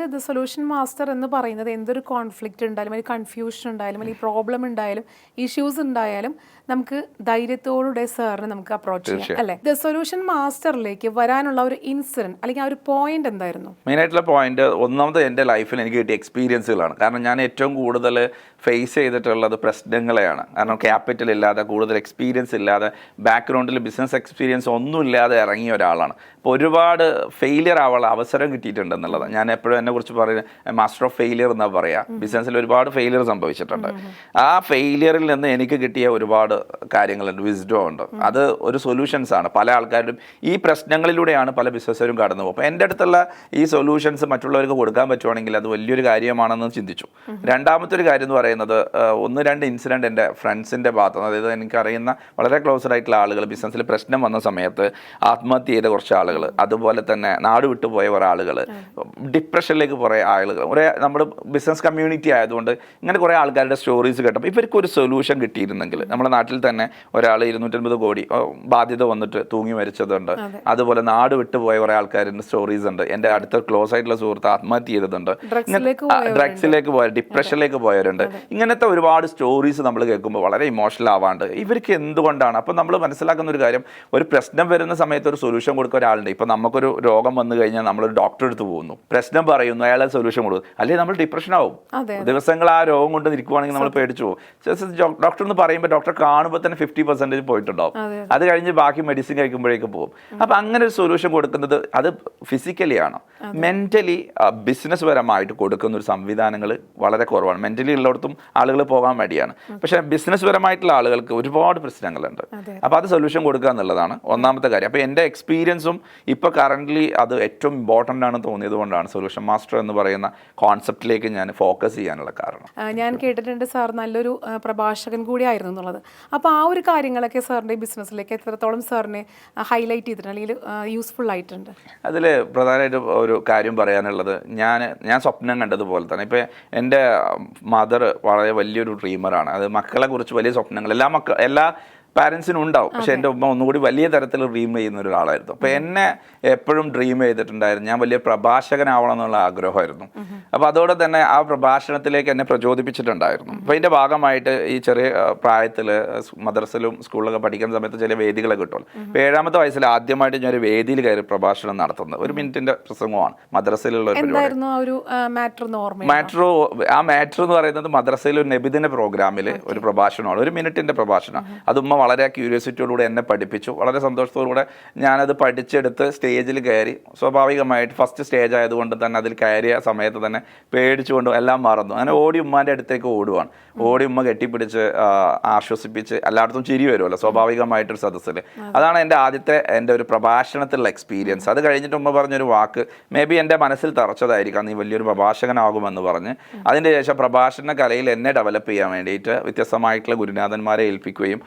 അതായത് the solution master എന്ന് പറയുന്നത് എന്തൊരു കോൺഫ്ലിക്റ്റ് ഉണ്ടായാലും അല്ലെങ്കിൽ കൺഫ്യൂഷൻ ഉണ്ടായാലും അല്ലെങ്കിൽ പ്രോബ്ലം ഉണ്ടായാലും ഇഷ്യൂസ് ഉണ്ടായാലും നമുക്ക് ധൈര്യത്തോടെ സാറിന് നമുക്ക് അപ്രോച്ച് ചെയ്യാം അല്ലെ? ദ സൊല്യൂഷൻ മാസ്റ്ററിലേക്ക് വരാനുള്ള ഒരു ഇൻസിഡന്റ് അല്ലെങ്കിൽ ആ ഒരു പോയിന്റ് എന്തായിരുന്നു? മെയിൻ ആയിട്ടുള്ള പോയിന്റ് ഒന്നാമത് എന്റെ ലൈഫിൽ എനിക്ക് കിട്ടിയ എക്സ്പീരിയൻസുകളാണ് കാരണം ഞാൻ ഏറ്റവും കൂടുതൽ ഫേസ് ചെയ്തിട്ടുള്ളത് പ്രശ്നങ്ങളെയാണ്. കാരണം ക്യാപിറ്റൽ ഇല്ലാതെ കൂടുതൽ എക്സ്പീരിയൻസ് ഇല്ലാതെ ബാക്ക്ഗ്രൗണ്ടിൽ ബിസിനസ് എക്സ്പീരിയൻസ് ഒന്നും ഇല്ലാതെ ഇറങ്ങിയ ഒരാളാണ്. അപ്പോൾ ഒരുപാട് ഫെയിലിയർ ആവാനുള്ള അവസരം കിട്ടിയിട്ടുണ്ട് എന്നുള്ളത്. ഞാൻ എപ്പോഴും എന്നെ കുറിച്ച് പറയുന്നത് മാസ്റ്റർ ഓഫ് ഫെയിലിയർ എന്നാ പറയാ. ബിസിനസ്സിൽ ഒരുപാട് ഫെയിലിയർ സംഭവിച്ചിട്ടുണ്ട്. ആ ഫെയിലിയറിൽ നിന്ന് എനിക്ക് കിട്ടിയ ഒരുപാട് കാര്യങ്ങളുണ്ട് വിസ്ഡം ഉണ്ട്. അത് ഒരു സൊല്യൂഷൻസ് ആണ്. പല ആൾക്കാരും ഈ പ്രശ്നങ്ങളിലൂടെയാണ് പല ബിസിനസ്സുകാരും കടന്നു പോകും അപ്പോൾ എന്റെ അടുത്തുള്ള ഈ സൊല്യൂഷൻസ് മറ്റുള്ളവർക്ക് കൊടുക്കാൻ പറ്റുവാണെങ്കിൽ അത് വലിയൊരു കാര്യമാണെന്ന് ചിന്തിച്ചു. രണ്ടാമത്തെ ഒരു കാര്യം എന്ന് പറയുന്നത് ഒന്ന് രണ്ട് ഇൻസിഡന്റ് എന്റെ ഫ്രണ്ട്സിന്റെ ഭാഗത്ത് അതായത് എനിക്കറിയുന്ന വളരെ ക്ലോസ്ഡ് ആയിട്ടുള്ള ആളുകൾ ബിസിനസ്സിൽ പ്രശ്നം വന്ന സമയത്ത് ആത്മഹത്യ ചെയ്ത കുറച്ച് ആളുകൾ അതുപോലെ തന്നെ നാട് വിട്ടുപോയ കുറേ ആളുകൾ ഡിപ്രഷനിലേക്ക് കുറേ ആളുകൾ കുറേ നമ്മുടെ ബിസിനസ് കമ്മ്യൂണിറ്റി ആയതുകൊണ്ട് ഇങ്ങനെ കുറേ ആൾക്കാരുടെ സ്റ്റോറീസ് കേട്ടപ്പോൾ ഇവർക്ക് ഒരു സൊല്യൂഷൻ കിട്ടിയിരുന്നെങ്കിൽ നമ്മുടെ നാട്ടിൽ തന്നെ ഒരാൾ ഇരുന്നൂറ്റൻപത് കോടി ബാധ്യത വന്നിട്ട് തൂങ്ങി മരിച്ചതുണ്ട്. അതുപോലെ നാട് വിട്ടുപോയ കുറേ ആൾക്കാരുടെ സ്റ്റോറീസ് ഉണ്ട്. എന്റെ അടുത്ത ക്ലോസ് ആയിട്ടുള്ള സുഹൃത്ത് ആത്മഹത്യ ചെയ്തതുണ്ട്. ഡ്രഗ്സിലേക്ക് പോയ ഡിപ്രഷനിലേക്ക് പോയവരുണ്ട്. ഇങ്ങനത്തെ ഒരുപാട് സ്റ്റോറീസ് നമ്മൾ കേൾക്കുമ്പോൾ വളരെ ഇമോഷണൽ ആവാണ്ട് ഇവർക്ക് എന്തുകൊണ്ടാണ്? അപ്പോൾ നമ്മൾ മനസ്സിലാക്കുന്ന ഒരു കാര്യം ഒരു പ്രശ്നം വരുന്ന സമയത്ത് ഒരു സൊല്യൂഷൻ കൊടുക്കുക ഒരാളുണ്ട്. ഇപ്പോൾ നമുക്കൊരു രോഗം വന്നു കഴിഞ്ഞാൽ നമ്മളൊരു ഡോക്ടറെ അടുത്ത് പോകുന്നു. പ്രശ്നം പറയുന്നു അയാളെ സൊല്യൂഷൻ കൊടുക്കും. അല്ലെങ്കിൽ നമ്മൾ ഡിപ്രഷൻ ആവും. ദിവസങ്ങൾ ആ രോഗം കൊണ്ട് നിൽക്കുവാണെങ്കിൽ നമ്മൾ പേടിച്ചു പോകും. ഡോക്ടർ എന്ന് പറയുമ്പോൾ ഡോക്ടർ കാണുമ്പോൾ തന്നെ ഫിഫ്റ്റി പെർസെന്റേജ് പോയിട്ടുണ്ടാവും. അതെ, കഴിഞ്ഞ് ബാക്കി മെഡിസിൻ കഴിക്കുമ്പോഴേക്കും പോകും. അപ്പം അങ്ങനെ ഒരു സൊല്യൂഷൻ കൊടുക്കുന്നത് അത് ഫിസിക്കലി ആണ്. മെന്റലി ബിസിനസ് പരമായിട്ട് കൊടുക്കുന്ന ഒരു സംവിധാനങ്ങൾ വളരെ കുറവാണ്. മെന്റലി ഉള്ളിടത്തും ആളുകൾ പോകാൻ മടിയാണ്. പക്ഷേ ബിസിനസ് പരമായിട്ടുള്ള ആളുകൾക്ക് ഒരുപാട് പ്രശ്നങ്ങളുണ്ട്. അപ്പം അപ്പോൾ അത് സൊല്യൂഷൻ കൊടുക്കുക എന്നുള്ളതാണ് ഒന്നാമത്തെ കാര്യം. അപ്പോൾ എന്റെ എക്സ്പീരിയൻസും ഇപ്പോൾ കറന്റ് അത് ഏറ്റവും ഇമ്പോർട്ടന്റ് ആണ് തോന്നിയത് കൊണ്ടാണ് സൊല്യൂഷൻ മാസ്റ്റർ എന്ന് പറയുന്ന കോൺസെപ്റ്റിലേക്ക് ഞാൻ ഫോക്കസ് ചെയ്യാനുള്ള കാരണം. ഞാൻ കേട്ടിട്ടുണ്ട് സാർ നല്ലൊരു പ്രഭാഷകൻ പ്രഭാഷകൻ കൂടിയായിരുന്നു എന്നുള്ളത്. അപ്പോൾ ആ ഒരു കാര്യങ്ങളൊക്കെ സാറിന്റെ ബിസിനസ്സിലേക്ക് എത്രത്തോളം സാറിനെ ഹൈലൈറ്റ് ചെയ്തിട്ടുണ്ട് അല്ലെങ്കിൽ യൂസ്ഫുൾ ആയിട്ടുണ്ട്? അതിൽ പ്രധാനമായിട്ട് ഒരു കാര്യം പറയാനുള്ളത് ഞാൻ ഞാൻ സ്വപ്നം കണ്ടതുപോലെ തന്നെ. ഇപ്പോൾ എന്റെ മദർ വളരെ വലിയൊരു ഡ്രീമറാണ് അത് മക്കളെ കുറിച്ച് വലിയ സ്വപ്നങ്ങൾ എല്ലാ മക്ക എല്ലാ പാരൻസിനും ഉണ്ടാവും. പക്ഷെ എന്റെ ഉമ്മ ഒന്നുകൂടി വലിയ തരത്തിൽ ഡ്രീം ചെയ്യുന്ന ഒരാളായിരുന്നു. അപ്പോൾ എന്നെ എപ്പോഴും ഡ്രീം ചെയ്തിട്ടുണ്ടായിരുന്നു. ഞാൻ വലിയ പ്രഭാഷകനാവണം എന്നുള്ള ആഗ്രഹമായിരുന്നു. അപ്പോൾ അതോടെ തന്നെ ആ പ്രഭാഷണത്തിലേക്ക് എന്നെ പ്രചോദിപ്പിച്ചിട്ടുണ്ടായിരുന്നു. അപ്പോൾ ഇതിന്റെ ഭാഗമായിട്ട് ഈ ചെറിയ പ്രായത്തിൽ മദ്രസയിലും സ്കൂളിലൊക്കെ പഠിക്കുന്ന സമയത്ത് ചില വേദികളെ കിട്ടുമല്ലോ. അപ്പോൾ ഏഴാമത്തെ വയസ്സിൽ ആദ്യമായിട്ട് ഞാൻ ഒരു വേദിയിൽ കയറി പ്രഭാഷണം നടത്തുന്നത്. ഒരു മിനിറ്റിന്റെ പ്രസംഗമാണ്. മദ്രസയിലുള്ള ഒരു എന്തായിരുന്നു ആ മാറ്റർ എന്ന് ഓർമ്മ മാട്രോ ആ മാട്രോ എന്ന് പറയുന്നത് മദ്രസയിൽ ഒരു നബിദിന പ്രോഗ്രാമിൽ ഒരു പ്രഭാഷണമാണ്. ഒരു മിനിറ്റിന്റെ പ്രഭാഷണം അത് ഉമ്മ വളരെ ക്യൂരിയോസിറ്റിയോടുകൂടെ എന്നെ പഠിപ്പിച്ചു. വളരെ സന്തോഷത്തോടുകൂടെ ഞാനത് പഠിച്ചെടുത്ത് സ്റ്റേജിൽ കയറി. സ്വാഭാവികമായിട്ട് ഫസ്റ്റ് സ്റ്റേജ് ആയതുകൊണ്ട് തന്നെ അതിൽ കയറിയ സമയത്ത് തന്നെ പേടിച്ചുകൊണ്ട് എല്ലാം മറന്നു. അങ്ങനെ ഓടി ഉമ്മാന്റെ അടുത്തേക്ക് ഓടുവാണ്. ഓടി ഉമ്മ കെട്ടിപ്പിടിച്ച് ആശ്വസിപ്പിച്ച് എല്ലായിടത്തും ചിരി വരുമല്ലോ സ്വാഭാവികമായിട്ടൊരു സദസ്സിൽ അതാണ് എന്റെ ആദ്യത്തെ എന്റെ ഒരു പ്രഭാഷണത്തിലുള്ള എക്സ്പീരിയൻസ് അത് കഴിഞ്ഞിട്ട് ഉമ്മ പറഞ്ഞൊരു വാക്ക് മേ ബി എന്റെ മനസ്സിൽ തറച്ചതായിരിക്കാം നീ വലിയൊരു പ്രഭാഷകനാകുമെന്ന് പറഞ്ഞ്. അതിന്റെ ശേഷം പ്രഭാഷണ കലയിൽ എന്നെ ഡെവലപ്പ് ചെയ്യാൻ വേണ്ടിയിട്ട് വ്യത്യസ്തമായിട്ടുള്ള ഗുരുനാഥന്മാരെ ഏൽപ്പിക്കുകയും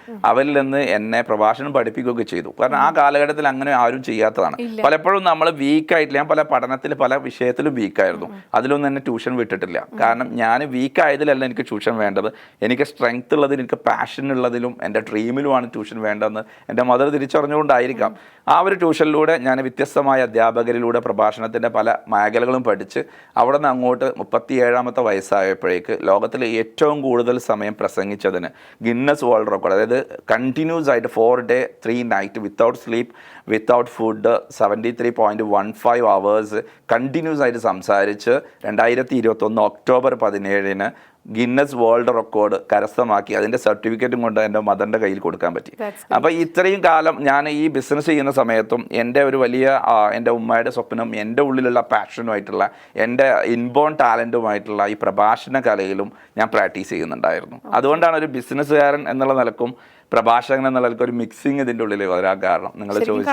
അവരിൽ നിന്ന് എന്നെ പ്രഭാഷണം പഠിപ്പിക്കുകയൊക്കെ ചെയ്തു. കാരണം ആ കാലഘട്ടത്തിൽ അങ്ങനെ ആരും ചെയ്യാത്തതാണ്. പലപ്പോഴും നമ്മൾ വീക്കായിട്ടില്ല ഞാൻ പല പഠനത്തിൽ പല വിഷയത്തിലും വീക്കായിരുന്നു അതിലൊന്നും എന്നെ ട്യൂഷൻ വിട്ടിട്ടില്ല. കാരണം ഞാൻ വീക്കായതിലല്ല എനിക്ക് ട്യൂഷൻ വേണ്ടത്. എനിക്ക് സ്ട്രെങ്ത് ഉള്ളതിൽ എനിക്ക് പാഷൻ ഉള്ളതിലും എന്റെ ഡ്രീമിലുമാണ് ട്യൂഷൻ വേണ്ടതെന്ന് എന്റെ മദർ തിരിച്ചറിഞ്ഞുകൊണ്ടായിരിക്കാം. ആ ഒരു ട്യൂഷനിലൂടെ ഞാൻ വ്യത്യസ്തമായ അധ്യാപകരിലൂടെ പ്രഭാഷണത്തിന്റെ പല മേഖലകളും പഠിച്ച് അവിടെ നിന്ന് അങ്ങോട്ട് മുപ്പത്തിയേഴാമത്തെ വയസ്സായപ്പോഴേക്ക് ലോകത്തിലെ ഏറ്റവും കൂടുതൽ സമയം പ്രസംഗിച്ചതിന് ഗിന്നസ് വേൾഡ് റെക്കോർഡ്. അതായത് കണ്ടിന്യൂസ് ആയിട്ട് four day three night without sleep without food seventy three point one five hours continuous ആയിട്ട് സംസാരിച്ച് രണ്ടായിരത്തി ഇരുപത്തൊന്ന് ഒക്ടോബർ പതിനേഴിന് ഗിന്നസ് വേൾഡ് റെക്കോർഡ് കരസ്ഥമാക്കി അതിന്റെ സർട്ടിഫിക്കറ്റും കൊണ്ട് എന്റെ മദറിന്റെ കയ്യിൽ കൊടുക്കാൻ പറ്റി. അപ്പോൾ ഇത്രയും കാലം ഞാൻ ഈ ബിസിനസ് ചെയ്യുന്ന സമയത്തും എന്റെ ഒരു വലിയ എന്റെ ഉമ്മയുടെ സ്വപ്നം എന്റെ ഉള്ളിലുള്ള പാഷനുമായിട്ടുള്ള എന്റെ ഇൻബോൺ ടാലന്റുമായിട്ടുള്ള ഈ പ്രഭാഷണ കലയിലും ഞാൻ പ്രാക്ടീസ് ചെയ്യുന്നുണ്ടായിരുന്നു. അതുകൊണ്ടാണ് ഒരു ബിസിനസ്സുകാരൻ എന്നുള്ള നിലക്കും പ്രഭാഷകൻ എന്നുള്ള ഒരു മിക്സിങ് ഇതിന്റെ ഉള്ളിൽ വരാൻ കാരണം നിങ്ങൾ ചോദിച്ചു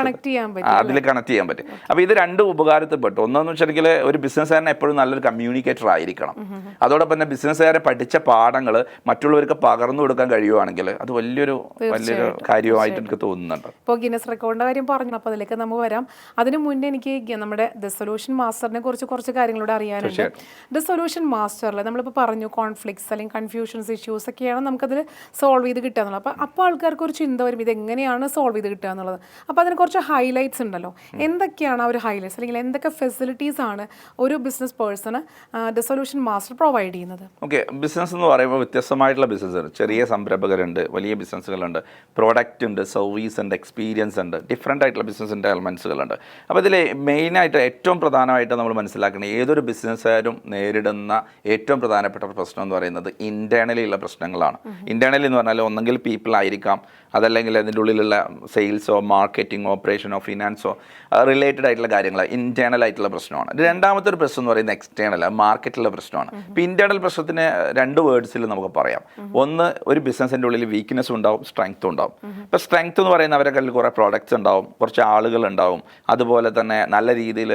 അതിൽ കണക്ട് ചെയ്യാൻ പറ്റും അപ്പോൾ ഇത് രണ്ട് ഉപകാരത്തിൽപ്പെട്ടു. ഒന്നെന്ന് വെച്ചിട്ടുണ്ടെങ്കിൽ ഒരു ബിസിനസ്സുകാരൻ എപ്പോഴും നല്ലൊരു കമ്മ്യൂണിക്കേറ്റർ ആയിരിക്കണം. അതോടൊപ്പം തന്നെ ബിസിനസ്സുകാരെ പഠിച്ച പാഠങ്ങൾ മറ്റുള്ളവർക്ക് പകർന്നു കൊടുക്കാൻ കഴിയുവാണെങ്കിൽ അത് വലിയൊരു വലിയൊരു കാര്യമായിട്ട് എനിക്ക് തോന്നുന്നുണ്ട്. ഇപ്പോൾ ഗിനസ് റെക്കോർഡിന്റെ കാര്യം പറഞ്ഞു അപ്പോൾ അതിലേക്ക് നമുക്ക് വരാം. അതിനു മുന്നേ എനിക്ക് നമ്മുടെ ദ സൊല്യൂഷൻ മാസ്റ്ററിനെ കുറിച്ച് കുറച്ച് കാര്യങ്ങളോട് അറിയാനുണ്ട്. ദ സൊല്യൂഷൻ മാസ്റ്ററിൽ നമ്മളിപ്പോൾ പറഞ്ഞു കോൺഫ്ലിക്ട്സ് അല്ലെങ്കിൽ കൺഫ്യൂഷൻസ് ഇഷ്യൂസ് ഒക്കെയാണ് നമുക്കതിൽ സോൾവ് ചെയ്ത് കിട്ടുക എന്നുള്ളത്. അപ്പോൾ അപ്പോൾ ആൾക്കാർക്ക് ഒരു ചിന്ത വരും ഇത് എങ്ങനെയാണ് സോൾവ് ചെയ്ത് കിട്ടുക എന്നുള്ളത്. അപ്പോൾ അതിന് കുറച്ച് ഹൈലൈറ്റ്സ് ഉണ്ടല്ലോ. എന്തൊക്കെയാണ് ആ ഒരു ഹൈലൈറ്റ്സ് അല്ലെങ്കിൽ എന്തൊക്കെ ഫെസിലിറ്റീസ് ആണ് ഒരു business person dissolution solution master provide ചെയ്യുന്നത്? ഓക്കെ ബിസിനസ് എന്ന് പറയുമ്പോൾ വ്യത്യസ്തമായിട്ടുള്ള ബിസിനസ് ചെറിയ സംരംഭകരുണ്ട് വലിയ ബിസിനസ്സുകളുണ്ട് പ്രോഡക്റ്റ് ഉണ്ട് സർവീസ് ഉണ്ട് എക്സ്പീരിയൻസ് ഉണ്ട്. ഡിഫറെന്റ് ആയിട്ടുള്ള ബിസിനസ്സിന്റെ എലമെൻസുകളുണ്ട് അപ്പോൾ ഇതിൽ മെയിനായിട്ട് ഏറ്റവും പ്രധാനമായിട്ട് നമ്മൾ മനസ്സിലാക്കുന്നത് ഏതൊരു ബിസിനസ്സുകാരും നേരിടുന്ന ഏറ്റവും പ്രധാനപ്പെട്ട പ്രശ്നം എന്ന് പറയുന്നത് ഇന്റേർണലി ഉള്ള പ്രശ്നങ്ങളാണ്. ഇന്റേർണലി എന്ന് പറഞ്ഞാൽ ഒന്നെങ്കിൽ പീപ്പിൾ ആയിരിക്കാം അതല്ലെങ്കിൽ അതിന്റെ ഉള്ളിലുള്ള സെയിൽസോ മാർക്കറ്റിങ്ങോ ഓപ്പറേഷനോ ഫിനാൻസോ റിലേറ്റഡ് ആയിട്ടുള്ള കാര്യങ്ങൾ ഇന്റേർണൽ ആയിട്ടുള്ള പ്രശ്നമാണ്. രണ്ടാമത്തെ ഒരു പ്രശ്നം എന്ന് പറയുന്നത് എക്സ്റ്റേണൽ മാർക്കറ്റിലുള്ള പ്രശ്നമാണ്. ഇപ്പോൾ ഇന്റേർണൽ പ്രശ്നത്തിന് രണ്ട് വേർഡ്സിൽ നമുക്ക് പറയാം. ഒന്ന് ഒരു ബിസിനസ്സിന്റെ ഉള്ളിൽ വീക്ക്നെസ് ഉണ്ടാവും സ്ട്രെങ്ത്തും ഉണ്ടാവും. ഇപ്പോൾ സ്ട്രെങ്ത് എന്ന് പറയുന്ന അവരുടെ കയ്യിൽ കുറേ പ്രോഡക്റ്റ്സ് ഉണ്ടാവും കുറച്ച് ആളുകൾ ഉണ്ടാവും. അതുപോലെ തന്നെ നല്ല രീതിയിൽ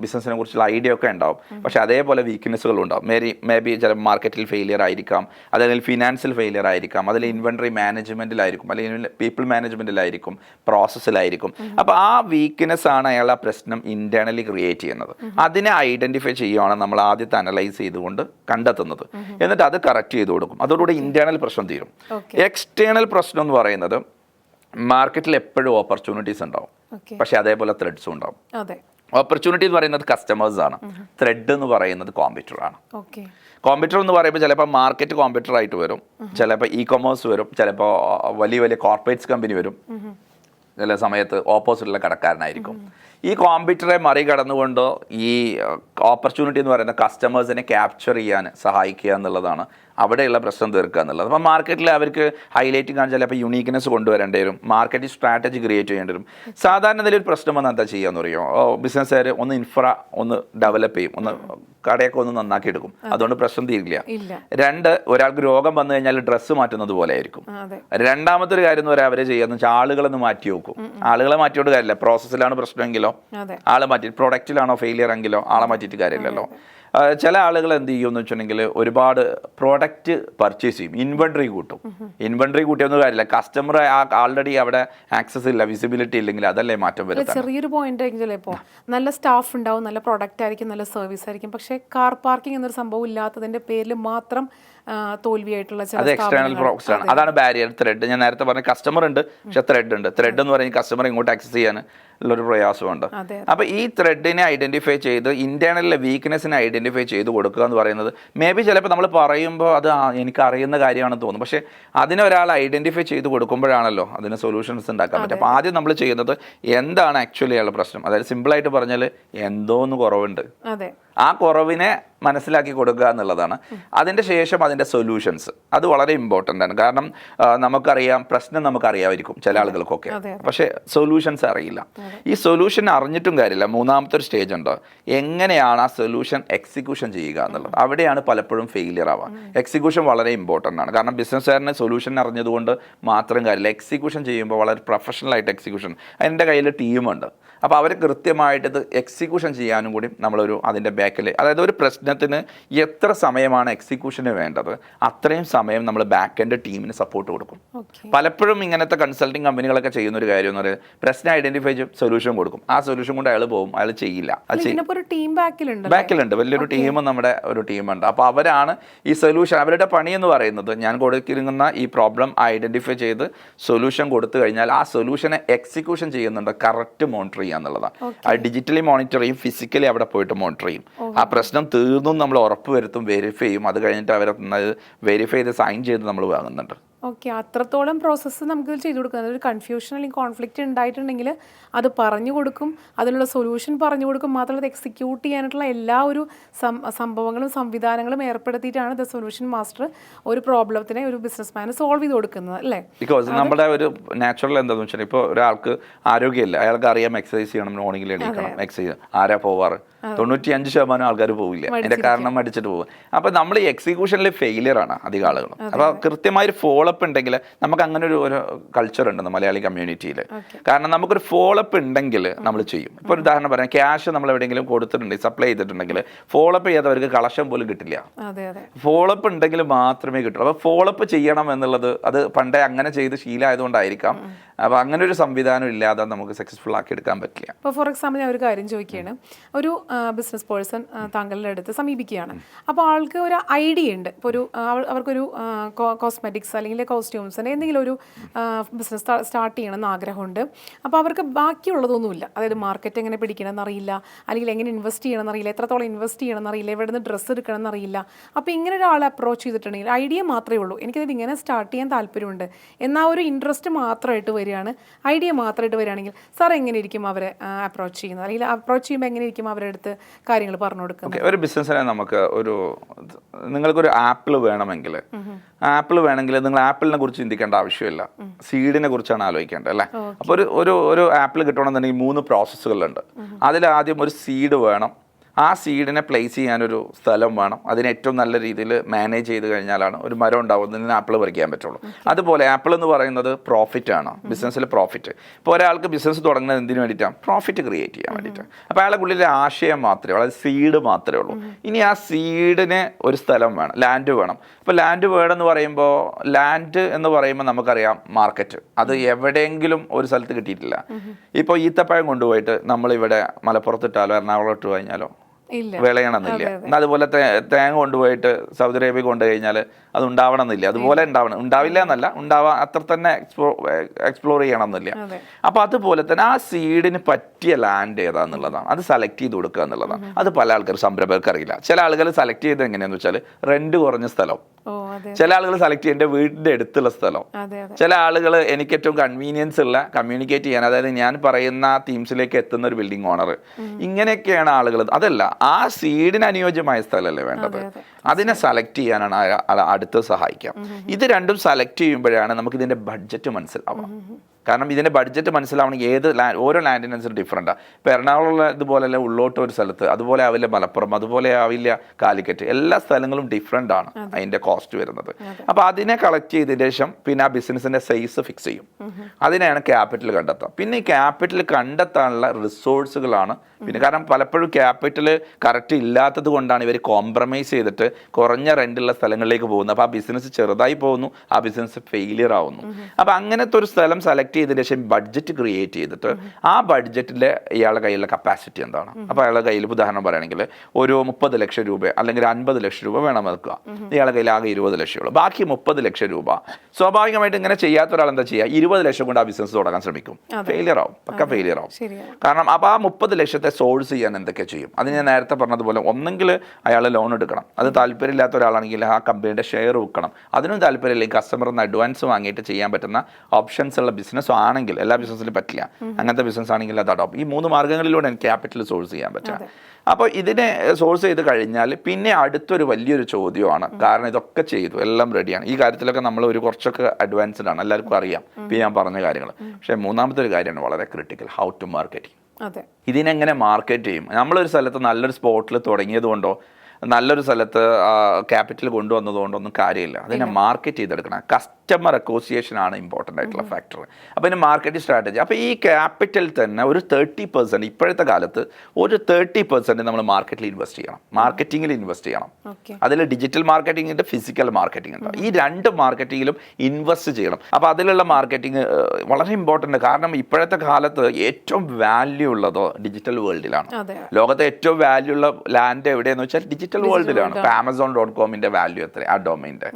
ബിസിനസ്സിനെ കുറിച്ചുള്ള ഐഡിയ ഒക്കെ ഉണ്ടാവും. പക്ഷേ അതേപോലെ വീക്ക്നെസ്സുകളും ഉണ്ടാവും. മേരി മേ ബി ചില മാർക്കറ്റിൽ ഫെയിലിയർ ആയിരിക്കാം അതല്ലെങ്കിൽ ഫിനാൻസിൽ ഫെയിലിയർ ആയിരിക്കാം അതിൽ ഇൻവെൻട്രി മാനേജ്മെന്റിലായിരിക്കും അല്ലെങ്കിൽ പീപ്പിൾ മാനേജ്മെന്റിലായിരിക്കും പ്രോസസ്സിലായിരിക്കും അപ്പോൾ ആ വീക്ക്നെസ് ആണ് അയാൾ ആ പ്രശ്നം ഇന്റേർണലി ക്രിയേറ്റ് ചെയ്യുന്നത്. അതിനെ ഐഡന്റിഫൈ ചെയ്യുകയാണ് നമ്മൾ ആദ്യത്തെ അനലൈസ് ചെയ്തുകൊണ്ട് കണ്ടെത്തുന്നത്. എന്നിട്ട് അത് കറക്റ്റ് ചെയ്ത് കൊടുക്കും. അതോടുകൂടി ഇന്റേർണൽ പ്രശ്നം തീരും. എക്സ്റ്റേണൽ പ്രശ്നം എന്ന് പറയുന്നത് മാർക്കറ്റിൽ എപ്പോഴും ഓപ്പർച്യൂണിറ്റീസ് ഉണ്ടാവും. പക്ഷെ അതേപോലെ ത്രെഡ്സും ഉണ്ടാവും. ഓപ്പർച്യൂണിറ്റി എന്ന് പറയുന്നത് കസ്റ്റമേഴ്സ് ആണ്. ത്രെഡ് എന്ന് പറയുന്നത് കോമ്പ്യൂട്ടറാണ് ആണ്. ഓക്കെ എന്ന് പറയുമ്പോൾ ചിലപ്പോൾ മാർക്കറ്റ് കോമ്പ്യൂട്ടർ ആയിട്ട് വരും. ചിലപ്പോൾ ഇ കൊമേഴ്സ് വരും. ചിലപ്പോൾ വലിയ വലിയ കോർപ്പറേറ്റ്സ് കമ്പനി വരും. ചില സമയത്ത് ഓപ്പോസിറ്റുള്ള കടക്കാരനായിരിക്കും. ഈ കോമ്പറ്ററെ മറികടന്നുകൊണ്ട് ഈ ഓപ്പർച്യൂണിറ്റി എന്ന് പറയുന്ന കസ്റ്റമേഴ്സിനെ ക്യാപ്ചർ ചെയ്യാൻ സഹായിക്കുക എന്നുള്ളതാണ് അവിടെയുള്ള പ്രശ്നം തീർക്കുക എന്നുള്ളത്. അപ്പോൾ മാർക്കറ്റിൽ അവർക്ക് ഹൈലൈറ്റ് കാണിച്ചാൽ അപ്പോൾ യുണീക്ക്നെസ് കൊണ്ടുവരേണ്ടി വരും. മാർക്കറ്റിൽ സ്ട്രാറ്റജി ക്രിയേറ്റ് ചെയ്യേണ്ടി വരും. സാധാരണ നിലയിൽ പ്രശ്നം വന്നാൽ എന്താ ചെയ്യുക എന്ന് പറയുമോ ബിസിനസ്സുകാർ ഒന്ന് ഇൻഫ്ര ഒന്ന് ഡെവലപ്പ് ചെയ്യും. ഒന്ന് കടയൊക്കെ ഒന്ന് നന്നാക്കി എടുക്കും. അതുകൊണ്ട് പ്രശ്നം തീരില്ല. രണ്ട് ഒരാൾക്ക് രോഗം വന്നു കഴിഞ്ഞാൽ ഡ്രസ്സ് മാറ്റുന്നത് പോലെ ആയിരിക്കും രണ്ടാമത്തെ ഒരു കാര്യം എന്ന് പറയാൻ അവരെ ചെയ്യാന്ന് വെച്ചാൽ ആളുകളൊന്ന് മാറ്റി വെക്കും. ആളുകളെ മാറ്റിയോട് കാര്യമില്ല. പ്രോസസ്സിലാണ് പ്രശ്നമെങ്കിലോ ആളെ മാറ്റി പ്രൊഡക്റ്റിലാണോ ഫെയിലിയർ എങ്കിലോ ആളെ മാറ്റിയിട്ട് കാര്യമില്ലല്ലോ. ചില ആളുകൾ എന്ത് ചെയ്യും എന്ന് വെച്ചിട്ടുണ്ടെങ്കിൽ ഒരുപാട് പ്രോഡക്റ്റ് പർച്ചേസ് ചെയ്യും. ഇൻവെൻട്രി കൂട്ടും. ഇൻവെൻട്രി കൂട്ടിയൊന്നും കാര്യമില്ല. കസ്റ്റമർ ആൾറെഡി അവിടെ ആക്സസ് ഇല്ല വിസിബിലിറ്റി ഇല്ലെങ്കിൽ അതല്ലേ മാറ്റം വരും ചെറിയൊരു പോയിന്റ് ചിലപ്പോൾ നല്ല സ്റ്റാഫ് ഉണ്ടാവും നല്ല പ്രോഡക്റ്റ് ആയിരിക്കും നല്ല സർവീസ് ആയിരിക്കും. പക്ഷേ കാർ പാർക്കിംഗ് എന്നൊരു സംഭവം ഇല്ലാത്തതിന്റെ പേരിൽ മാത്രം തോൽവിയായിട്ടുള്ള ചില അത് എക്സ്റ്റേണൽ. ആണ്. അതാണ് ബാരിയർ ത്രെഡ് ഞാൻ നേരത്തെ പറഞ്ഞ കസ്റ്റമർ ഉണ്ട് പക്ഷെ ത്രെഡ് ഉണ്ട്. ത്രെഡ് എന്ന് പറയുന്നത് കസ്റ്റമർ ഇങ്ങോട്ട് ആക്സസ് ചെയ്യാൻ. ഉള്ളൊരു പ്രയാസമുണ്ട് അപ്പൊ അപ്പോൾ ഈ ത്രെഡിനെ ഐഡന്റിഫൈ ചെയ്ത് ഇന്റേണലിലെ വീക്ക്നെസ്സിനെ ഐഡന്റിഫൈ ചെയ്ത് കൊടുക്കുക എന്ന് പറയുന്നത് മേ ബി ചിലപ്പോൾ നമ്മൾ പറയുമ്പോൾ അത് എനിക്ക് അറിയുന്ന കാര്യമാണെന്ന് തോന്നും. പക്ഷേ അതിനെ ഒരാൾ ഐഡന്റിഫൈ ചെയ്ത് കൊടുക്കുമ്പോഴാണല്ലോ അതിന് സൊല്യൂഷൻസ് ഉണ്ടാക്കാൻ പറ്റും അപ്പോൾ ആദ്യം നമ്മൾ ചെയ്യുന്നത് എന്താണ് ആക്ച്വലി ഉള്ള പ്രശ്നം? അതായത് സിമ്പിളായിട്ട് പറഞ്ഞാൽ എന്തോന്ന് കുറവുണ്ട്? ആ കുറവിനെ മനസ്സിലാക്കി കൊടുക്കുക എന്നുള്ളതാണ്. അതിന്റെ ശേഷം അതിന്റെ സൊല്യൂഷൻസ് അത് വളരെ ഇമ്പോർട്ടന്റ് ആണ്. കാരണം നമുക്കറിയാം പ്രശ്നം നമുക്കറിയാമായിരിക്കും ചില ആളുകൾക്കൊക്കെ. പക്ഷേ സൊല്യൂഷൻസ് അറിയില്ല. ഈ സൊല്യൂഷൻ അറിഞ്ഞിട്ടും കാര്യമില്ല. മൂന്നാമത്തെ ഒരു സ്റ്റേജ് ഉണ്ട്. എങ്ങനെയാണ് ആ സൊല്യൂഷൻ എക്സിക്യൂഷൻ ചെയ്യുക എന്നുള്ളത്? അവിടെയാണ് പലപ്പോഴും ഫെയിലിയർ ആവുക. എക്സിക്യൂഷൻ വളരെ ഇമ്പോർട്ടന്റ് ആണ്. കാരണം ബിസിനസ്സുകാരന് സൊല്യൂഷൻ അറിഞ്ഞതുകൊണ്ട് മാത്രം കാര്യമില്ല. എക്സിക്യൂഷൻ ചെയ്യുമ്പോൾ വളരെ പ്രൊഫഷണൽ ആയിട്ട് എക്സിക്യൂഷൻ എന്റെ കയ്യിൽ ടീമുണ്ട് അപ്പോൾ അവർ കൃത്യമായിട്ട് ഇത് എക്സിക്യൂഷൻ ചെയ്യാനും കൂടി നമ്മളൊരു അതിന്റെ ബാക്കിൽ അതായത് ഒരു പ്രശ്നത്തിന് എത്ര സമയമാണ് എക്സിക്യൂഷന് വേണ്ടത് അത്രയും സമയം നമ്മൾ ബാക്ക് എൻഡ് ടീമിന് സപ്പോർട്ട് കൊടുക്കും. പലപ്പോഴും ഇങ്ങനത്തെ കൺസൾട്ടിങ് കമ്പനികളൊക്കെ ചെയ്യുന്ന ഒരു കാര്യം എന്ന് പറയുന്നത് പ്രശ്നം ഐഡന്റിഫൈ ചെയ്യും. സൊല്യൂഷൻ കൊടുക്കും. ആ സൊല്യൂഷൻ കൊണ്ട് അയാൾ പോകും. അയാൾ ചെയ്യില്ല. അത് ചെയ്യും ഒരു ടീം ബാക്കിലുണ്ട് ബാക്കിലുണ്ട്. വലിയൊരു ടീം നമ്മുടെ ഒരു ടീമുണ്ട് അപ്പോൾ അവരാണ് ഈ സൊല്യൂഷൻ അവരുടെ പണി എന്ന് പറയുന്നത് ഞാൻ കൊടുക്കുന്ന ഈ പ്രോബ്ലം ഐഡന്റിഫൈ ചെയ്ത് സൊല്യൂഷൻ കൊടുത്തു കഴിഞ്ഞാൽ ആ സൊല്യൂഷനെ എക്സിക്യൂഷൻ ചെയ്യുന്നുണ്ട്. കറക്റ്റ് മോണിറ്റർ ചെയ്യുക എന്നുള്ളതാണ്. അത് ഡിജിറ്റലി മോണിറ്റർ ചെയ്യും ഫിസിക്കലി അവിടെ പോയിട്ട് മോണിറ്റർ ചെയ്യും. ആ പ്രശ്നം തീർന്നും നമ്മൾ ഉറപ്പ് വരുത്തും വെരിഫൈ ചെയ്യും. അത് കഴിഞ്ഞിട്ട് അവരെ വെരിഫൈ ചെയ്ത് സൈൻ ചെയ്ത് നമ്മൾ വാങ്ങുന്നുണ്ട്. ഓക്കെ അത്രത്തോളം പ്രോസസ്സ് നമുക്ക് ചെയ്തു കൊടുക്കുന്നത് ഒരു കൺഫ്യൂഷൻ അല്ലെങ്കിൽ കോൺഫ്ലിക്റ്റ് ഉണ്ടായിട്ടുണ്ടെങ്കിൽ അത് പറഞ്ഞു കൊടുക്കും. അതിനുള്ള സൊല്യൂഷൻ പറഞ്ഞു കൊടുക്കും. മാത്രമല്ല അത് എക്സിക്യൂട്ട് ചെയ്യാനായിട്ടുള്ള എല്ലാ ഒരു സംഭവങ്ങളും സംവിധാനങ്ങളും ഏർപ്പെടുത്തിയിട്ടാണ് ദ സൊല്യൂഷൻ മാസ്റ്റർ ഒരു പ്രോബ്ലത്തിനെ ഒരു ബിസിനസ് മാന് സോൾവ് ചെയ്ത് കൊടുക്കുന്നത് അല്ലേ? ബിക്കോസ് നമ്മുടെ ഒരു നാച്ചുറൽ എന്താണെന്ന് വെച്ചാൽ ഇപ്പോൾ ഒരാൾക്ക് ആരോഗ്യമില്ല. അയാൾക്ക് അറിയാം എക്സസൈസ് ചെയ്യണം മോർണിംഗിൽ എണീക്കണം എക്സസൈസ് ആരാ പോവാറ്? തൊണ്ണൂറ്റി അഞ്ച് ശതമാനം ആൾക്കാർ പോവില്ല. അതിന്റെ കാരണം അടിച്ചിട്ട് പോകും അപ്പൊ നമ്മൾ എക്സിക്യൂഷനിൽ ഫെയിലിയർ ആണ് അധികം ആളുകളും. അപ്പൊ കൃത്യമായ ഒരു ഫോളോപ്പ് ഉണ്ടെങ്കിൽ നമുക്ക് അങ്ങനെ ഒരു ഒരു കൾച്ചർ ഉണ്ട് മലയാളി കമ്മ്യൂണിറ്റിയിൽ കാരണം നമുക്കൊരു ഫോളോപ്പ് ഉണ്ടെങ്കിൽ നമ്മൾ ചെയ്യും. ഇപ്പൊ ഒരു ഉദാഹരണം പറയാം. ക്യാഷ് നമ്മൾ എവിടെയെങ്കിലും കൊടുത്തിട്ടുണ്ടെങ്കിൽ സപ്ലൈ ചെയ്തിട്ടുണ്ടെങ്കിൽ ഫോളോപ്പ് ചെയ്യാത്തവർക്ക് കളക്ഷൻ പോലും കിട്ടില്ല. ഫോളോപ്പ് ഉണ്ടെങ്കിൽ മാത്രമേ കിട്ടുള്ളൂ. അപ്പോൾ ഫോളോപ്പ് ചെയ്യണം എന്നുള്ളത് അത് പണ്ടേ അങ്ങനെ ചെയ്ത് ശീലമായതുകൊണ്ടായിരിക്കാം അപ്പോൾ അങ്ങനെ ഒരു സംവിധാനം ഇല്ലാതെ നമുക്ക് സക്സസ്ഫുൾ ആക്കി എടുക്കാൻ പറ്റില്ല. അപ്പോൾ ഫോർ എക്സാമ്പിൾ ഞാൻ ഒരു കാര്യം ചോദിക്കുകയാണ്. ഒരു ബിസിനസ് പേഴ്സൺ താങ്കളുടെ അടുത്ത് സമീപിക്കുകയാണ്. അപ്പോൾ ആൾക്ക് ഒരു ഐഡിയ ഉണ്ട്. ഇപ്പോൾ ഒരു അവർക്കൊരു കോസ്മെറ്റിക്സ് അല്ലെങ്കിൽ കോസ്റ്റ്യൂംസിന്റെ എന്തെങ്കിലും ഒരു ബിസിനസ് സ്റ്റാർട്ട് ചെയ്യണമെന്ന് ആഗ്രഹമുണ്ട്. അപ്പോൾ അവർക്ക് ബാക്കിയുള്ളതൊന്നുമില്ല. അതായത് മാർക്കറ്റ് എങ്ങനെ പിടിക്കണമെന്ന് അറിയില്ല അല്ലെങ്കിൽ എങ്ങനെ ഇൻവെസ്റ്റ് ചെയ്യണമെന്ന് അറിയില്ല എത്രത്തോളം ഇൻവെസ്റ്റ് ചെയ്യണമെന്ന് അറിയില്ല എവിടെ നിന്ന് ഡ്രസ്സ് എടുക്കണമെന്ന് അറിയില്ല അപ്പോൾ ഇങ്ങനെ ഒരാൾ അപ്രോച്ച് ചെയ്തിട്ടുണ്ടെങ്കിൽ ഐഡിയ മാത്രമേ ഉള്ളൂ. എനിക്കത് ഇങ്ങനെ സ്റ്റാർട്ട് ചെയ്യാൻ താല്പര്യമുണ്ട്. എന്നാൽ ഒരു ഇൻട്രസ്റ്റ് മാത്രമായിട്ട് വരികയാണ്. ഐഡിയ മാത്രമായിട്ട് വരികയാണെങ്കിൽ സാർ എങ്ങനെ ഇരിക്കും അവരെ അപ്രോച്ച് ചെയ്യുന്നത്? അല്ലെങ്കിൽ അപ്രോച്ച് ചെയ്യുമ്പോൾ എങ്ങനെ ഇരിക്കും അവരുടെ അടുത്ത് കാര്യങ്ങൾ പറഞ്ഞു കൊടുക്കുന്നത് ഒരു ബിസിനസ്സിനെ നമുക്ക് ഒരു നിങ്ങൾക്കൊരു ആപ്പിൾ വേണമെങ്കിൽ ആപ്പിൾ വേണമെങ്കിൽ നിങ്ങൾ ആപ്പിളിനെ കുറിച്ച് ചിന്തിക്കേണ്ട ആവശ്യമില്ല. സീഡിനെ കുറിച്ചാണ് ആലോചിക്കേണ്ടത് അല്ലേ? അപ്പോൾ ഒരു ഒരു ഒരു ആപ്പിൾ കിട്ടണമെന്നുണ്ടെങ്കിൽ മൂന്ന് പ്രോസസ്സുകളുണ്ട് അതിൽ ആദ്യം ഒരു സീഡ് വേണം. ആ സീഡിനെ പ്ലേസ് ചെയ്യാനൊരു സ്ഥലം വേണം. അതിനെ ഏറ്റവും നല്ല രീതിയിൽ മാനേജ് ചെയ്ത് കഴിഞ്ഞാലാണ് ഒരു മരം ഉണ്ടാവുന്നതിന് ആപ്പിൾ പറിക്കാൻ പറ്റുള്ളൂ. അതുപോലെ ആപ്പിൾ എന്ന് പറയുന്നത് പ്രോഫിറ്റ് ആണ്. ബിസിനസ്സിൽ പ്രോഫിറ്റ് ഇപ്പോൾ ഒരാൾക്ക് ബിസിനസ് തുടങ്ങുന്നത് എന്തിനു വേണ്ടിയിട്ടാണ് പ്രോഫിറ്റ് ക്രിയേറ്റ് ചെയ്യാൻ വേണ്ടിയിട്ട്. അപ്പോൾ അയാളെ ഉള്ളിലെ ആശയം മാത്രമേ ഉള്ളൂ. അതായത് സീഡ് മാത്രമേ ഉള്ളൂ. ഇനി ആ സീഡിന് ഒരു സ്ഥലം വേണം. ലാൻഡ് വേണം. ഇപ്പോൾ ലാൻഡ് വേണമെന്ന് പറയുമ്പോൾ ലാൻഡ് എന്ന് പറയുമ്പോൾ നമുക്കറിയാം മാർക്കറ്റ് അത് എവിടെയെങ്കിലും ഒരു സ്ഥലത്ത് കിട്ടിയിട്ടില്ല. ഇപ്പോൾ ഈത്തപ്പഴം കൊണ്ടുപോയിട്ട് നമ്മളിവിടെ മലപ്പുറത്തിട്ടാലോ എറണാകുളത്ത് ഇട്ട് കഴിഞ്ഞാലോ വിളയണമെന്നില്ല. എന്നാൽ അതുപോലെ തേങ്ങ കൊണ്ടുപോയിട്ട് സൗദി അറേബ്യ കൊണ്ടു കഴിഞ്ഞാൽ അത് ഉണ്ടാവണമെന്നില്ല. അതുപോലെ ഉണ്ടാവണം. ഉണ്ടാവില്ല എന്നല്ല ഉണ്ടാവാ അത്ര തന്നെ എക്സ്പ്ലോ എക്സ്പ്ലോർ ചെയ്യണമെന്നില്ല. എന്നില്ല അപ്പോൾ അതുപോലെ തന്നെ ആ സീഡിന് പറ്റിയ ലാൻഡ് ഏതാന്നുള്ളതാണ്. അത് സെലക്ട് ചെയ്ത് കൊടുക്കുക എന്നുള്ളതാണ്. അത് പല ആൾക്കാർ സംരംഭകർക്ക് അറിയില്ല ചില ആളുകൾ സെലക്ട് ചെയ്ത് എങ്ങനെയാന്ന് വെച്ചാൽ റെന്റ് കുറഞ്ഞ സ്ഥലം. ചില ആളുകൾ സെലക്ട് ചെയ്യും. എന്റെ വീടിന്റെ അടുത്തുള്ള സ്ഥലം. ചില ആളുകൾ എനിക്ക് ഏറ്റവും കൺവീനിയൻസ് ഉള്ള കമ്മ്യൂണിക്കേറ്റ് ചെയ്യാൻ അതായത് ഞാൻ പറയുന്ന തീംസിലേക്ക് എത്തുന്ന ഒരു ബിൽഡിംഗ് ഓണർ ഇങ്ങനെയൊക്കെയാണ് ആളുകൾ അതല്ല ആ സീഡിന് അനുയോജ്യമായ സ്ഥലമല്ലേ വേണ്ടത്. അതിനെ സെലക്ട് ചെയ്യാനാണ് അടുത്ത് സഹായിക്കാം ഇത് രണ്ടും സെലക്ട് ചെയ്യുമ്പോഴാണ് നമുക്ക് ഇതിന്റെ ബഡ്ജറ്റ് മനസ്സിലാവുക. കാരണം ഇതിന്റെ ബഡ്ജറ്റ് മനസ്സിലാവണമെങ്കിൽ ഏത് ലാൻഡ് ഓരോ ലാൻഡിനനുസരിച്ച് ഡിഫറന്റാണ് ഇപ്പോൾ എറണാകുളം ഇതുപോലെ ഉള്ളോട്ട് ഒരു സ്ഥലത്ത് അതുപോലെ ആവില്ല മലപ്പുറം അതുപോലെ ആവില്ല കാലിക്കറ്റ്. എല്ലാ സ്ഥലങ്ങളും ഡിഫറെന്റ് ആണ് അതിന്റെ കോസ്റ്റ് വരുന്നത്. അപ്പോൾ അതിനെ കളക്ട് ചെയ്തതിന് ശേഷം പിന്നെ ആ ബിസിനസ്സിന്റെ സൈസ് ഫിക്സ് ചെയ്യും. അതിനെയാണ് ക്യാപിറ്റൽ കണ്ടെത്തുക. പിന്നെ ഈ ക്യാപിറ്റൽ കണ്ടെത്താനുള്ള റിസോഴ്സുകളാണ് പിന്നെ കാരണം പലപ്പോഴും ക്യാപിറ്റൽ കറക്റ്റ് ഇല്ലാത്തത് കൊണ്ടാണ് ഇവർ കോംപ്രമൈസ് ചെയ്തിട്ട് കുറഞ്ഞ റെന്റുള്ള സ്ഥലങ്ങളിലേക്ക് പോകുന്നത്. അപ്പോൾ ആ ബിസിനസ് ചെറുതായി പോകുന്നു ആ ബിസിനസ് ഫെയിലിയർ ആവുന്നു. അപ്പോൾ അങ്ങനത്തെ ഒരു സ്ഥലം സെലക്ട് ചെയ്തതിന് ശേഷം ബഡ്ജറ്റ് ക്രിയേറ്റ് ചെയ്തിട്ട് ആ ബഡ്ജറ്റിലെ ഇയാളുടെ കയ്യിലുള്ള കപ്പാസിറ്റി എന്താണ്? അപ്പോൾ അയാളുടെ കയ്യിൽ ഉദാഹരണം പറയുകയാണെങ്കിൽ ഒരു മുപ്പത് ലക്ഷം രൂപ അല്ലെങ്കിൽ അൻപത് ലക്ഷം രൂപ വേണം വെക്കുക ഇയാളുടെ കയ്യിൽ ആകെ ഇരുപത് ലക്ഷം ഉള്ളൂ. ബാക്കി മുപ്പത് ലക്ഷം രൂപ. സ്വാഭാവികമായിട്ട് ഇങ്ങനെ ചെയ്യാത്ത ഒരാൾ എന്താ ചെയ്യുക? ഇരുപത് ലക്ഷം കൊണ്ട് ആ ബിസിനസ് തുടങ്ങാൻ ശ്രമിക്കും. ഫെയിലിയർ ആവും. പക്ക ഫെയിലിയർ ആവും. കാരണം അപ്പോൾ ആ മുപ്പത് ലക്ഷത്തെ സോഴ്സ് ചെയ്യാൻ എന്തൊക്കെ ചെയ്യും? അത് ഞാൻ നേരത്തെ പറഞ്ഞതുപോലെ ഒന്നെങ്കിൽ അയാൾ ലോൺ എടുക്കണം. അത് താല്പര്യമില്ലാത്ത ഒരാളാണെങ്കിൽ ആ കമ്പനിയുടെ ഷെയർ വിൽക്കണം. അതിനും താല്പര്യമില്ല. ഈ നിന്ന് അഡ്വാൻസ് വാങ്ങിയിട്ട് ചെയ്യാൻ പറ്റുന്ന ഓപ്ഷൻസ് ഉള്ള ബിസിനസ് ആണെങ്കിൽ എല്ലാ ബിസിനസ്സിലും പറ്റില്ല. അങ്ങനത്തെ ബിസിനസ് ആണെങ്കിൽ അത് അഡോപ്റ്റ് ഈ മൂന്ന് മാർഗങ്ങളിലൂടെ എനിക്ക് ക്യാപിറ്റൽ സോഴ്സ് ചെയ്യാൻ പറ്റുക. അപ്പോൾ ഇതിനെ സോഴ്സ് ചെയ്ത് കഴിഞ്ഞാൽ പിന്നെ അടുത്തൊരു വലിയൊരു ചോദ്യമാണ്. കാരണം ഇതൊക്കെ ചെയ്തു. എല്ലാം റെഡിയാണ് ഈ കാര്യത്തിലൊക്കെ നമ്മൾ ഒരു കുറച്ചൊക്കെ അഡ്വാൻസ്ഡ് ആണ്. എല്ലാവർക്കും അറിയാം. ഇപ്പം ഞാൻ പറഞ്ഞ കാര്യങ്ങൾ പക്ഷേ മൂന്നാമത്തെ ഒരു കാര്യമാണ് വളരെ ക്രിട്ടിക്കൽ ഹൗ ടു മാർക്കറ്റിംഗ് ഇതിനെങ്ങനെ മാർക്കറ്റ് ചെയ്യും? നമ്മളൊരു സ്ഥലത്ത് നല്ലൊരു സ്പോട്ടിൽ തുടങ്ങിയത് കൊണ്ടോ നല്ലൊരു സ്ഥലത്ത് ക്യാപിറ്റൽ കൊണ്ടുവന്നതുകൊണ്ടൊന്നും കാര്യമില്ല. അതിനെ മാർക്കറ്റ് ചെയ്തെടുക്കണം. കസ്റ്റമർ അക്കോസിയേഷൻ ആണ് ഇമ്പോർട്ടന്റ് ആയിട്ടുള്ള ഫാക്ടർ അപ്പോൾ ഇതിന് മാർക്കറ്റ് സ്ട്രാറ്റജി അപ്പോൾ ഈ ക്യാപിറ്റൽ തന്നെ ഒരു തേർട്ടി പെർസെന്റ് ഇപ്പോഴത്തെ കാലത്ത് ഒരു തേർട്ടി പെർസെന്റ് നമ്മൾ മാർക്കറ്റിൽ ഇൻവെസ്റ്റ് ചെയ്യണം. മാർക്കറ്റിങ്ങിൽ ഇൻവെസ്റ്റ് ചെയ്യണം. അതിൽ ഡിജിറ്റൽ മാർക്കറ്റിംഗ് ഉണ്ട് ഫിസിക്കൽ മാർക്കറ്റിംഗ് ഉണ്ട്. ഈ രണ്ട് മാർക്കറ്റിങ്ങിലും ഇൻവെസ്റ്റ് ചെയ്യണം. അപ്പോൾ അതിലുള്ള മാർക്കറ്റിംഗ് വളരെ ഇമ്പോർട്ടന്റ് കാരണം ഇപ്പോഴത്തെ കാലത്ത് ഏറ്റവും വാല്യൂ ഉള്ളത് ഡിജിറ്റൽ വേൾഡിലാണ് ലോകത്തെ ഏറ്റവും വാല്യൂ ഉള്ള ലാൻഡ് എവിടെയെന്ന് വെച്ചാൽ ഡിജിറ്റൽ വേൾഡിലാണ് ഇപ്പൊ ആമസോൺ ഡോട്ട് കോമിന്റെ വാല്യൂ എത്ര ആ ഡൊമൈന്റെ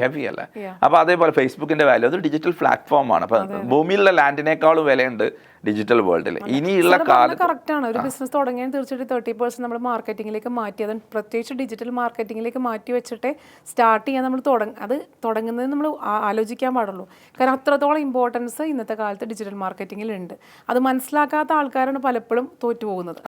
ഹെവി അല്ലേ? അപ്പോൾ അപ്പൊ അതേപോലെ ഫേസ്ബുക്കിന്റെ വാല്യൂ അത് ഡിജിറ്റൽ പ്ലാറ്റ്ഫോം ആണ് അപ്പൊ ഭൂമിയിലുള്ള ലാൻഡിനേക്കാളും വിലയുണ്ട് ഡിജിറ്റൽ വേൾഡിൽ ഇനിയുള്ള കാലം കറക്റ്റ് ആണ്. ഒരു ബിസിനസ് തുടങ്ങിയാൽ തീർച്ചയായിട്ടും തേർട്ടി പെർസെന്റ് നമ്മൾ മാർക്കറ്റിംഗിലേക്ക് മാറ്റി അത് പ്രത്യേകിച്ച് ഡിജിറ്റൽ മാർക്കറ്റിംഗിലേക്ക് മാറ്റി വെച്ചിട്ട് സ്റ്റാർട്ട് ചെയ്യാൻ നമ്മൾ തുടങ്ങ അത് തുടങ്ങുന്നത് നമ്മൾ ആലോചിക്കാൻ പാടുള്ളൂ. കാരണം അത്രത്തോളം ഇമ്പോർട്ടൻസ് ഇന്നത്തെ കാലത്ത് ഡിജിറ്റൽ മാർക്കറ്റിംഗിൽ ഉണ്ട് അത് മനസ്സിലാക്കാത്ത ആൾക്കാരാണ് പലപ്പോഴും തോറ്റു പോകുന്നത്